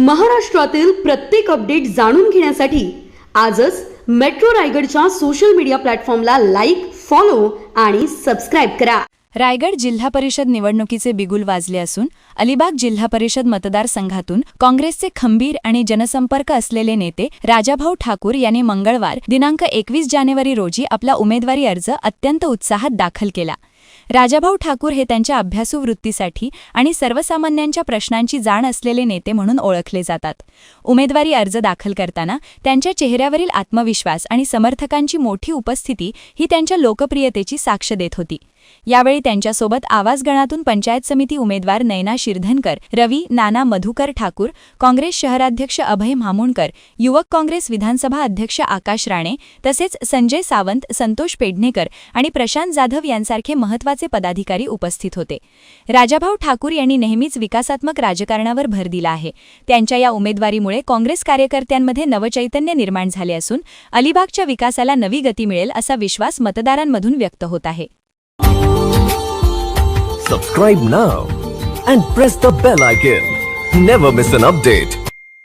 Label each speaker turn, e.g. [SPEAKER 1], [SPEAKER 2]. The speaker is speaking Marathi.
[SPEAKER 1] महाराष्ट्रातील प्रत्येक अपडेट जाणून घेण्यासाठी आजच मेट्रो रायगडच्या सोशल मीडिया प्लॅटफॉर्मला लाईक फॉलो आणि सबस्क्राईब करा.
[SPEAKER 2] रायगड जिल्हा परिषद निवडणुकीचे बिगुल वाजले असून अलिबाग जिल्हा परिषद मतदारसंघातून काँग्रेसचे खंबीर आणि जनसंपर्क असलेले नेते राजाभाऊ ठाकूर यांनी मंगळवार दिनांक एकवीस जानेवारी रोजी आपला उमेदवारी अर्ज अत्यंत उत्साहात दाखल केला. राजाभाऊ ठाकूर हे त्यांच्या अभ्यासू वृत्तीसाठी आणि सर्वसामान्यांच्या प्रश्नांची जाण असलेले नेते म्हणून ओळखले जातात. उमेदवारी अर्ज दाखल करताना त्यांच्या चेहऱ्यावरील आत्मविश्वास आणि समर्थकांची मोठी उपस्थिती ही त्यांच्या लोकप्रियतेची साक्ष देत होती. यावेळी त्यांच्यासोबत आवाजगणातून पंचायत समिती उमेदवार नयना शिरधनकर रवी नाना मधुकर ठाकूर काँग्रेस शहराध्यक्ष अभय म्हामुणकर युवक काँग्रेस विधानसभा अध्यक्ष आकाश राणे तसेच संजय सावंत संतोष पेडणेकर आणि प्रशांत जाधव यांसारखे महत्त्वाचे पदाधिकारी उपस्थित होते राजाभाऊ ठाकूर यांनी नेहमीच विकासात्मक राजकारणावर भर दिला आहे त्यांच्या या उमेदवारीमुळे काँग्रेस कार्यकर्त्यांमध्ये नवचैतन्य निर्माण झाले असून अलिबागच्या विकासाला नवी गती मिळेल असा विश्वास मतदारांमधून व्यक्त होत आहे
[SPEAKER 3] Subscribe now and press the bell icon. Never miss an update.